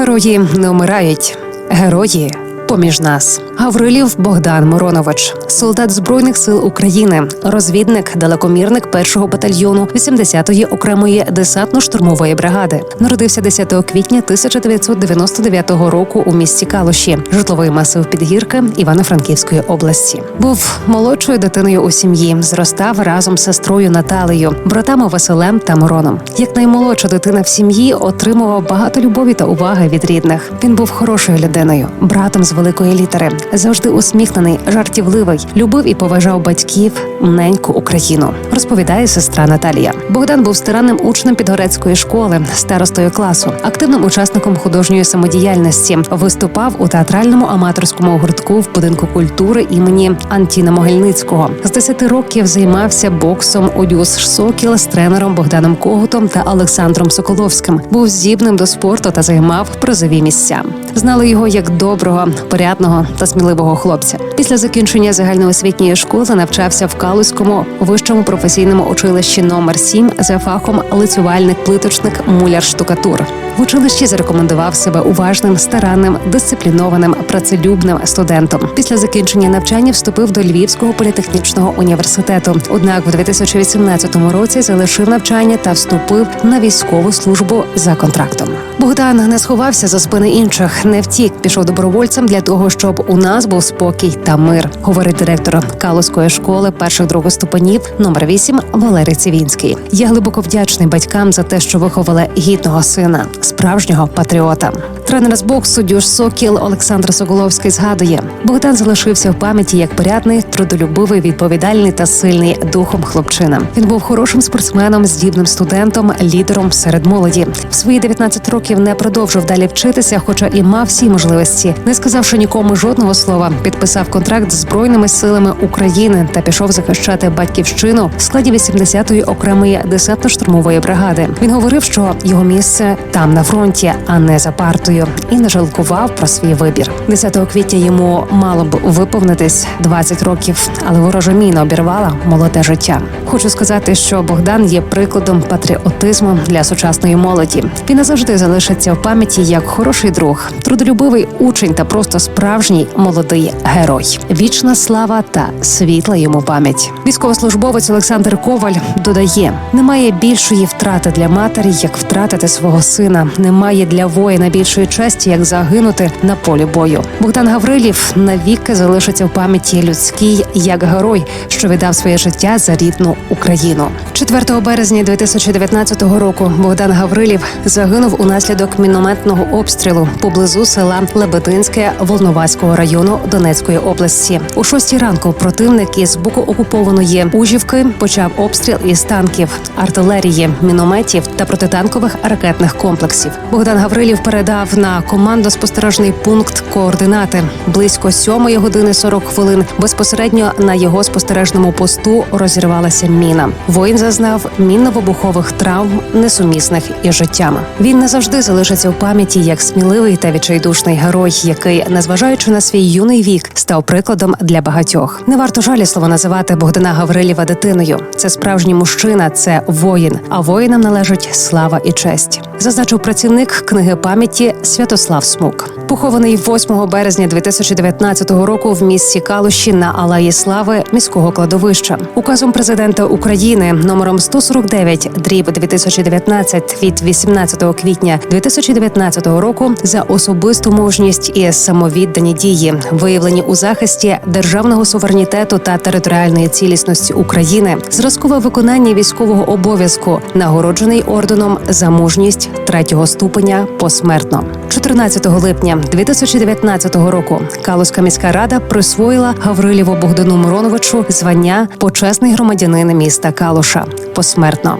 Герої не вмирають, герої поміж нас. Гаврилів Богдан Миронович, солдат збройних сил України, розвідник, далекомірник першого батальйону 80-ї окремої десантно-штурмової бригади. Народився 10 квітня 1999 року у місті Калуші, житловий масив Підгірки Івано-Франківської області. Був молодшою дитиною у сім'ї, зростав разом з сестрою Наталею, братами Василем та Мироном. Як наймолодша дитина в сім'ї отримував багато любові та уваги від рідних. Він був хорошою людиною, братом з великої літери, завжди усміхнений, жартівливий, любив і поважав батьків, неньку Україну. Розповідає сестра Наталія. Богдан був старанним учнем підгорецької школи, старостою класу, активним учасником художньої самодіяльності. Виступав у театральному аматорському гуртку в будинку культури імені Антіна Могильницького. З 10 років займався боксом у Дюс Сокіл з тренером Богданом Когутом та Олександром Соколовським. Був здібним до спорту та займав призові місця. Знали його як доброго, порядного та сміливого хлопця. Після закінчення загальноосвітньої школи навчався в Калузькому вищому професійному училищі номер 7 за фахом лицювальник, плиточник, муляр, штукатур. В училищі зарекомендував себе уважним, старанним, дисциплінованим, працелюбним студентом. Після закінчення навчання вступив до Львівського політехнічного університету. Однак, в 2018 році залишив навчання та вступив на військову службу за контрактом. Богдан не сховався за спини інших, не втік, пішов добровольцем для того, щоб у нас був спокій та мир, говорить директор Калузької школи перших других ступенів номер 8 Валерій Цивінський. Я глибоко вдячний батькам за те, що виховали гідного сина, справжнього патріота. Тренер з боксу Дюш Сокіл Олександр Соколовський згадує: Богдан залишився в пам'яті як порядний, трудолюбивий, відповідальний та сильний духом хлопчина. Він був хорошим спортсменом, здібним студентом, лідером серед молоді. В свої 19 років не продовжив далі вчитися, хоча і мав всі можливості. Не сказавши нікому жодного слова, підписав контракт з збройними силами України та пішов захищати батьківщину в складі 80-ї окремої десантно-штурмової бригади. Він говорив, що його місце там на фронті, а не за партою, і не жалкував про свій вибір. 10 квітня йому мало б виповнитись 20 років, але ворожа міна обірвала молоде життя. Хочу сказати, що Богдан є прикладом патріотизму для сучасної молоді. Він назавжди залишиться в пам'яті як хороший друг, трудолюбивий учень та просто справжній молодий герой. Вічна слава та світла йому пам'ять. Військовослужбовець Олександр Коваль додає: немає більшої втрати для матері, як втратити свого сина. Немає для воїна більшої честі, як загинути на полі бою. Богдан Гаврилів навіки залишиться в пам'яті людській як герой, що віддав своє життя за рідну Україну. 4 березня 2019 року Богдан Гаврилів загинув унаслідок мінометного обстрілу поблизу села Лебединське Волноваського району Донецької області. У шостій ранку противник із боку окупованої Ужівки почав обстріл із танків, артилерії, мінометів та протитанкових ракетних комплексів. Богдан Гаврилів передав на командно-спостережний пункт координати близько сьомої години 40 хвилин. Безпосередньо на його спостережному посту розірвалася міна. Воїн зазнав мінно-вибухових травм, несумісних із життям. Він не завжди залишиться в пам'яті як сміливий та відчайдушний герой, який, незважаючи на свій юний вік, став прикладом для багатьох. Не варто жалісливо називати Богдана Гаврилєва дитиною. Це справжній мужчина, це воїн. А воїнам належить слава і честь. Зазначив працівник книги пам'яті Святослав Смук. Похований 8 березня 2019 року в місті Калуші на Алеї Слави міського кладовища. Указом президента України номером 149 дріб 2019 від 18 квітня 2019 року за особисту мужність і самовіддані дії, виявлені у захисті державного суверенітету та територіальної цілісності України, зразкове виконання військового обов'язку, нагороджений орденом за мужність третього ступеня посмертно. 14 липня 2019 року Калуська міська рада присвоїла Гаврилєву Богдану Мироновичу звання почесний громадянин міста Калуша посмертно.